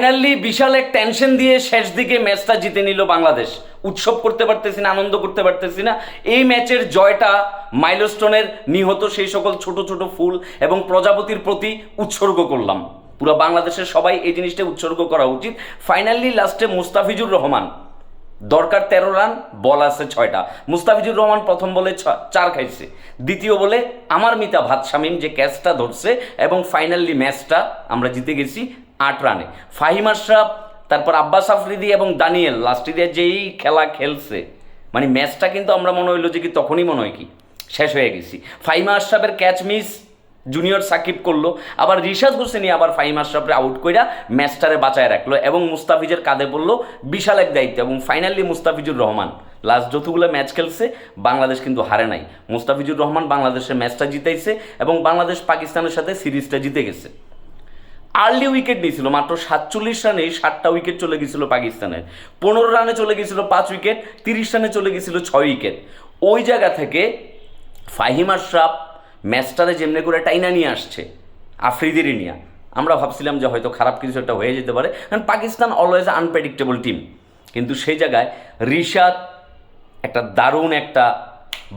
Finally বিশাল এক tension দিয়ে শেষ দিকে ম্যাচটা জিতে নিল বাংলাদেশ। উৎসব করতে পারতেছি না, আনন্দ করতে পারতেছি না। এই ম্যাচের জয়টা মাইলস্টোনের নিহত সেই সকল ছোট ছোট ফুল এবং প্রজাপতির প্রতি উৎসর্গ করলাম। পুরো বাংলাদেশের সবাই এই জিনিসটা উৎসর্গ করা উচিত। ফাইনালি লাস্টে মুস্তাফিজুর রহমান। দরকার তেরো রান, বল আছে ছয়টা। মুস্তাফিজুর রহমান প্রথম বলে চার খাইছে। দ্বিতীয় বলে আমার মিতা ভাত শামীম যে ক্যাচটা ধরছে এবং ফাইনালি ম্যাচটা আমরা জিতে গেছি আট রানে। ফাহিম আশরাফ, তারপর আব্বাস আফ্রিদি এবং দানিয়েল লাস্টে দিয়ে যেই খেলা খেলছে মানে ম্যাচটা কিন্তু আমরা মনে হইল যে কি তখনই মনে হয় কি, শেষ হয়ে গেছি। ফাহিমা আশরাফের ক্যাচ মিস জুনিয়র সাকিব করল, আবার রিশাদ হোসেনই আবার ফাহিম আশরাফরে আউট কইরা ম্যাচটারে বাঁচায় রাখল এবং মুস্তাফিজের কাঁধে পড়ল বিশাল এক দায়িত্ব এবং ফাইনালি মুস্তাফিজুর রহমান। লাস্ট যতগুলো ম্যাচ খেলছে, বাংলাদেশ কিন্তু হারে নাই। মুস্তাফিজুর রহমান বাংলাদেশের ম্যাচটা জিতাইছে এবং বাংলাদেশ পাকিস্তানের সাথে সিরিজটা জিতে গেছে। আর্লি উইকেট নিয়েছিল, মাত্র সাতচল্লিশ রানে সাতটা উইকেট চলে গেছিল পাকিস্তানের। পনেরো রানে চলে গেছিল পাঁচ উইকেট তিরিশ রানে চলে গেছিল ছয় উইকেট ওই জায়গা থেকে ফাহিম আশরাফ ম্যাচটারে যেমনি করে টাইনা নিয়ে আসছে আফ্রিদিরই নিয়ে। আমরা ভাবছিলাম যে হয়তো খারাপ কিছু একটা হয়ে যেতে পারে। কারণ পাকিস্তান অলওয়েজ আনপ্রেডিক্টেবল টিম কিন্তু সেই জায়গায় রিশাদ একটা দারুণ একটা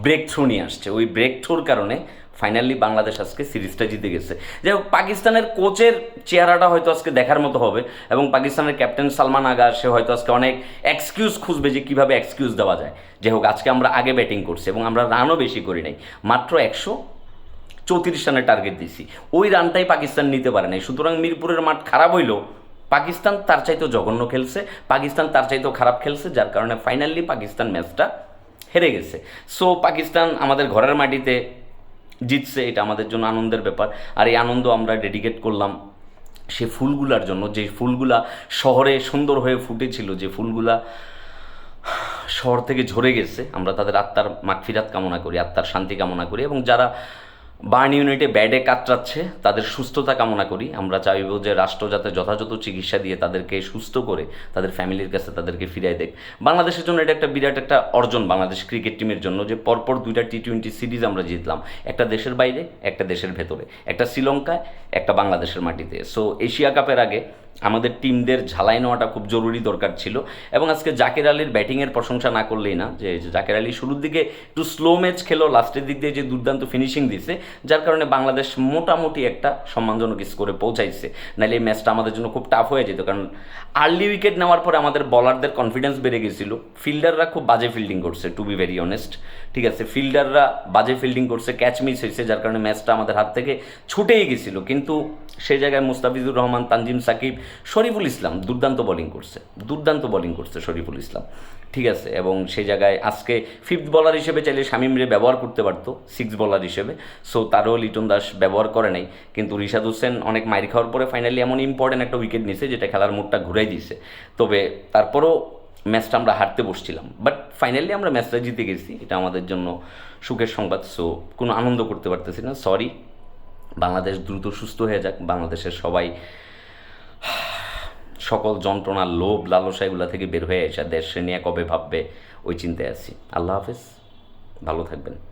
ব্রেক থ্রু নিয়ে আসছে। ওই ব্রেক থ্রুর কারণে ফাইনালি বাংলাদেশ আজকে সিরিজটা জিতে গেছে। যাই হোক, পাকিস্তানের কোচের চেহারাটা হয়তো আজকে দেখার মতো হবে এবং পাকিস্তানের ক্যাপ্টেন সালমান আগা সে হয়তো আজকে অনেক এক্সকিউজ খুঁজবে যে কীভাবে এক্সকিউজ দেওয়া যায়। যাই হোক, আজকে আমরা আগে ব্যাটিং করছি এবং আমরা রানও বেশি করি নাই। মাত্র একশো চৌত্রিশ রানের টার্গেট দিছি ওই রানটাই পাকিস্তান নিতে পারে নাই। সুতরাং মিরপুরের মাঠ খারাপ হইল। পাকিস্তান তার চাইতেও জঘন্য খেলছে। পাকিস্তান তার চাইতেও খারাপ খেলছে, যার কারণে ফাইনালি পাকিস্তান ম্যাচটা হেরে গেছে। সো পাকিস্তান আমাদের ঘরের মাটিতে জিতছে, এটা আমাদের জন্য আনন্দের ব্যাপার। আর এই আনন্দ আমরা ডেডিকেট করলাম সে ফুলগুলার জন্য। যে ফুলগুলা শহরে সুন্দর হয়ে ফুটেছিল, যে ফুলগুলা শহর থেকে ঝরে গেছে, আমরা তাদের আত্মার মাগফিরাত কামনা করি, আত্মার শান্তি কামনা করি এবং যারা বার্ন ইউনিটে ব্যাডে কাতরাচ্ছে, তাদের সুস্থতা কামনা করি। আমরা চাইব যে রাষ্ট্র যাতে যথাযথ চিকিৎসা দিয়ে তাদেরকে সুস্থ করে, তাদের ফ্যামিলির কাছে তাদেরকে ফিরাই দেয় বাংলাদেশের জন্য এটা একটা বিরাট একটা অর্জন বাংলাদেশ ক্রিকেট টিমের জন্য যে পরপর দুইটা টি টোয়েন্টি সিরিজ আমরা জিতলাম। একটা দেশের বাইরে, একটা দেশের ভেতরে। একটা শ্রীলঙ্কায়, একটা বাংলাদেশের মাটিতে। সো এশিয়া কাপের আগে আমাদের টিমদের ঝালাই নেওয়াটা খুব জরুরি দরকার ছিল। এবং আজকে জাকের আলীর ব্যাটিংয়ের প্রশংসা না করলেই না, যে জাকের আলী শুরুর দিকে একটু স্লো ম্যাচ খেলো লাস্টের দিক দিয়ে যে দুর্দান্ত ফিনিশিং দিছে, যার কারণে বাংলাদেশ মোটামুটি একটা সম্মানজনক স্কোরে পৌঁছাইছে। নাহলে এই ম্যাচটা আমাদের জন্য খুব টাফ হয়ে যেত, কারণ আর্লি উইকেট নেওয়ার পরে আমাদের বলারদের কনফিডেন্স বেড়ে গেছিল। ফিল্ডাররা খুব বাজে ফিল্ডিং করছে টু বি ভেরি অনেস্ট ঠিক আছে ফিল্ডাররা বাজে ফিল্ডিং করছে ক্যাচ মিস হয়েছে যার কারণে ম্যাচটা আমাদের হাত থেকে ছুটেই গেছিল। কিন্তু সেই জায়গায় মুস্তাফিজুর রহমান, তানজিম সাকিব, শরীফুল ইসলাম দুর্দান্ত বোলিং করছে, দুর্দান্ত বোলিং করছে শরীফুল ইসলাম। ঠিক আছে, এবং সেই জায়গায় আজকে ফিফথ বলার হিসেবে চাইলে শামিমরে ব্যবহার করতে পারতো সিক্স বলার হিসেবে। সো তারও লিটন দাস ব্যবহার করে নাই, কিন্তু রিশাদ হোসেন অনেক মাইর খাওয়ার পরে ফাইনালি এমন ইম্পর্টেন্ট একটা উইকেট নিছে যেটা খেলার মুডটা ঘুরাই দিছে। তবে তারপরও ম্যাচটা আমরা হারতে বসছিলাম বাট ফাইনালি আমরা ম্যাচটা জিতে গেছি, এটা আমাদের জন্য সুখের সংবাদ। সো কোনো আনন্দ করতে পারতেছি না সরি বাংলাদেশ দ্রুত সুস্থ হয়ে যাক। বাংলাদেশের সবাই সকল যন্ত্রণার লোভ, লালসা এগুলো থেকে বের হয়ে এসে দেশে নিয়ে কবে ভাববে, ওই চিন্তায় আছি। আল্লাহ হাফেজ। ভালো থাকবেন।